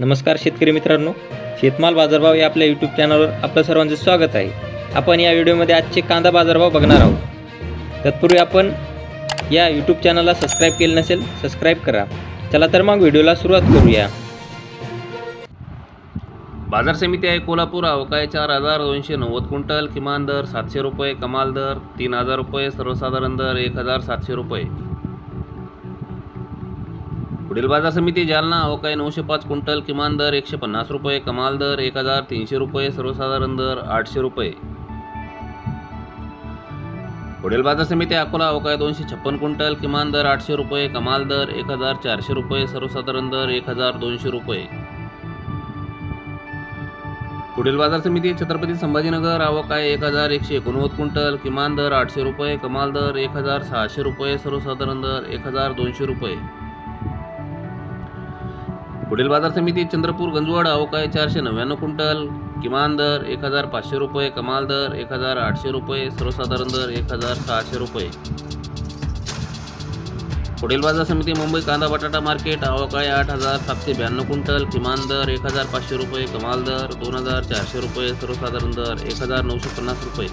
नमस्कार शेतकरी मित्रांनो शेतमाल बाजारभाव या आपल्या यूट्यूब चॅनलवर आपलं सर्वांचं स्वागत आहे. आपण या व्हिडिओमध्ये आजचे कांदा बाजारभाव बघणार आहोत. तत्पूर्वी आपण या यूट्यूब चॅनलला सबस्क्राईब केलं नसेल सबस्क्राईब करा. चला तर मग व्हिडिओला सुरुवात करूया. बाजार समिती आहे कोल्हापूर अवकाळी चार हजार दोनशे नव्वद क्विंटल किमान दर सातशे रुपये कमाल दर तीन हजार रुपये सर्वसाधारण दर एक हजार सातशे रुपये. पुढील बाजार समिती जालना अवकाय नऊशे पाच क्विंटल किमान दर एकशे पन्नास रुपये कमाल दर एक हजार तीनशे रुपये सर्वसाधारण दर आठशे रुपये. पुढील बाजार समिती अकोला अवकाय दोनशे छप्पन क्विंटल किमान दर आठशे रुपये कमाल दर एक हजार चारशे रुपये सर्वसाधारण दर एक हजार दोनशे रुपये. पुढील बाजार समिती छत्रपती संभाजीनगर आवक एक हजार एकशे एकोणनव्वद क्विंटल किमान दर आठशे रुपये कमाल दर एक हजार सहाशे रुपये सर्वसाधारण दर एक हजार दोनशे रुपये. पुढील बाजार समिती चंद्रपूर गंजवड आवक चारशे नव्याण्णव क्विंटल किमान दर एक हजार पाचशे रुपये कमाल दर एक हजार आठशे रुपये सर्वसाधारण दर एक हजार सहाशे रुपये. पुढील बाजार समिती मुंबई कांदा बटाटा मार्केट अवकाळी आठ हजार सातशे ब्याण्णव क्विंटल किमान दर एक हजार पाचशे रुपये कमाल दर दोन हजार चारशे रुपये सर्वसाधारण दर एक हजार नऊशे पन्नास रुपये.